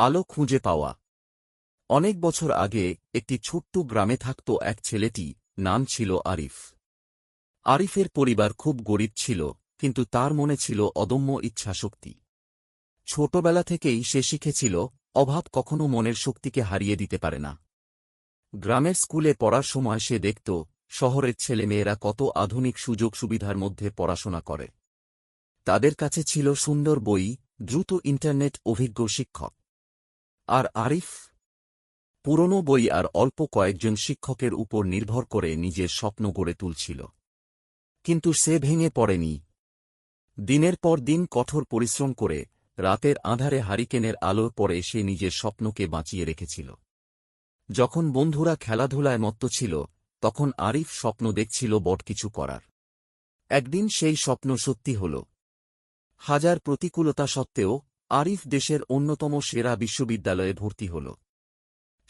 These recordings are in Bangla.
আলো খুঁজে পাওয়া। অনেক বছর আগে একটি ছোট্ট গ্রামে থাকত এক ছেলেটি, নাম ছিল আরিফ। আরিফের পরিবার খুব গরিব ছিল, কিন্তু তার মনে ছিল অদম্য ইচ্ছাশক্তি। ছোটবেলা থেকেই সে শিখেছিল, অভাব কখনো মনের শক্তিকে হারিয়ে দিতে পারে না। গ্রামের স্কুলে পড়ার সময় সে দেখত, শহরের ছেলেমেয়েরা কত আধুনিক সুযোগ সুবিধার মধ্যে পড়াশোনা করে। তাদের কাছে ছিল সুন্দর বই, দ্রুত ইন্টারনেট অভিজ্ঞ শিক্ষক। আর আরিফ? পুরনো বই আর অল্প কয়েকজন শিক্ষকের উপর নির্ভর করে নিজের স্বপ্ন গড়ে তুলছিল। কিন্তু সে ভেঙে পড়েনি। দিনের পর দিন কঠোর পরিশ্রম করে রাতের আঁধারে হারিকেনের আলোর পরে সে নিজের স্বপ্নকে বাঁচিয়ে রেখেছিল। যখন বন্ধুরা খেলাধুলায় মত্ত ছিল, তখন আরিফ স্বপ্ন দেখছিল বট কিছু করার। একদিন সেই স্বপ্ন সত্যি হল। হাজার প্রতিকূলতা সত্ত্বেও আরিফ দেশের অন্যতম সেরা বিশ্ববিদ্যালয়ে ভর্তি হল।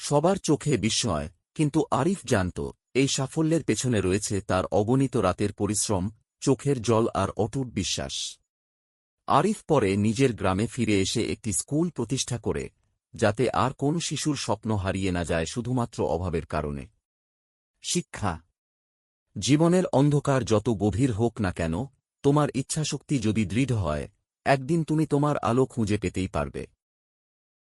সবার চোখে বিস্ময়, কিন্তু আরিফ জানত, এই সাফল্যের পেছনে রয়েছে তার অগণিত রাতের পরিশ্রম, চোখের জল আর অটুট বিশ্বাস। আরিফ পরে নিজের গ্রামে ফিরে এসে একটি স্কুল প্রতিষ্ঠা করে, যাতে আর কোন শিশুর স্বপ্ন হারিয়ে না যায় শুধুমাত্র অভাবের কারণে। শিক্ষা। জীবনের অন্ধকার যত গভীর হোক না কেন, তোমার ইচ্ছাশক্তি যদি দৃঢ় হয় একদিন তুমি তোমার আলো খুঁজে পেতেই পারবে।